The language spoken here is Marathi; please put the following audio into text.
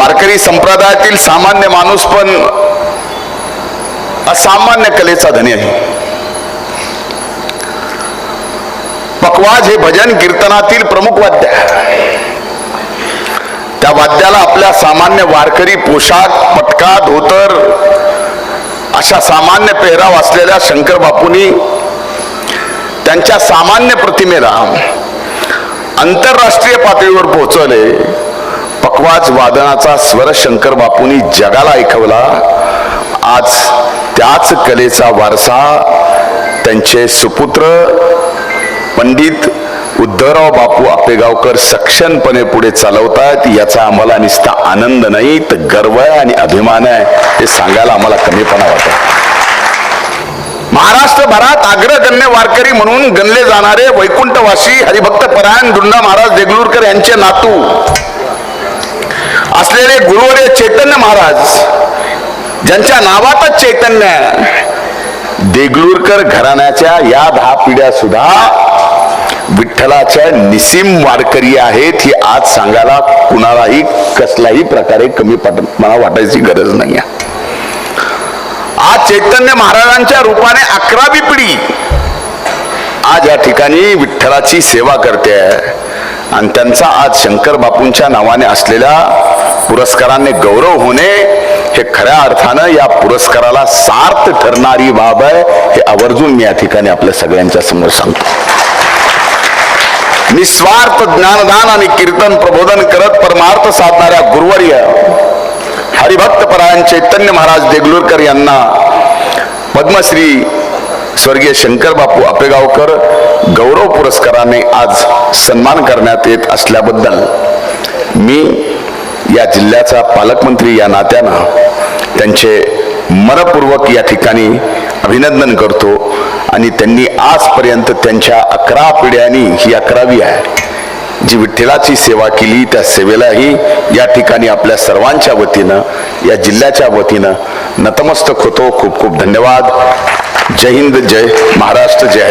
वारकरी संप्रदायातील सामान्य माणूस पण असामान्य कलेचा धनी आहे. पकवाज हे भजन कीर्तनातील प्रमुख वाद्य आहे. त्या वाद्याला आपल्या सामान्य वारकरी पोशाख पटका धोतर अशा सामान्य पेहराव असलेल्या शंकर बापूंनी त्यांच्या सामान्य प्रतिमेला आंतरराष्ट्रीय पातळीवर पोहोचवले. पकवाज वादनाचा स्वर शंकर बापूंनी जगाला ऐकवला. आज त्याच कलेचा वारसा त्यांचे सुपुत्र पंडित उद्धवराव बापू आपेगावकर सक्षमपणे पुढे चालवतात याचा आम्हाला निस्ता आनंद नाही तर गर्व आहे आणि अभिमान आहे. हे सांगायला आम्हाला कमीपणा वाटत. महाराष्ट्रभरात अग्रगण्य वारकरी म्हणून गणले जाणारे वैकुंठवासी हरिभक्त परायण दुंडा महाराज देगलूरकर यांचे नातू. असलेले गुरुवर्य चैतन्य महाराज ज्यांच्या नावातच चैतन्य देगलूरकर घराण्याच्या या दहा पिढ्या सुद्धा विठ्ठलाच्या निसीम वारकरी आहेत ही आज सांगायला कुणालाही कसलाही प्रकारे कमी मला वाटायची गरज नाही आहे. आज चैतन्य महाराजांच्या रूपाने अकरावी पिढी आज या ठिकाणी विठ्ठलाची सेवा करते आहे. आणि त्यांचा आज शंकर बापूंच्या नावाने असलेल्या पुरस्काराने गौरव होणे हे खऱ्या अर्थानं या पुरस्काराला सार्थ ठरणारी बाब आहे हे आवर्जून मी या ठिकाणी आपल्या सगळ्यांच्या समोर सांगतो. निस्वार्थ ज्ञानदान आणि कीर्तन प्रबोधन करत परमार्थ साधणाऱ्या गुरुवर्य हरिभक्त परायण चैतन्य महाराज देगलूरकर यांना पद्मश्री स्वर्गीय शंकर बापू आपेगावकर गौरव पुरस्काराने आज सन्मान करण्यात येत असल्याबद्दल मी या जिल्ह्याचा पालकमंत्री या नात्यानं त्यांचे मनपूर्वक या ठिकाणी अभिनंदन करतो आणि त्यांनी आजपर्यंत त्यांच्या अकरा पिढ्यांनी ही अकरावी आहे. जी विठ्ठलाची सेवा केली त्या सेवेलाही या ठिकाणी आपल्या सर्वांच्या वतीनं या जिल्ह्याच्या वतीनं नतमस्तक होतो. खूप खूप धन्यवाद. जय हिंद जय महाराष्ट्र जय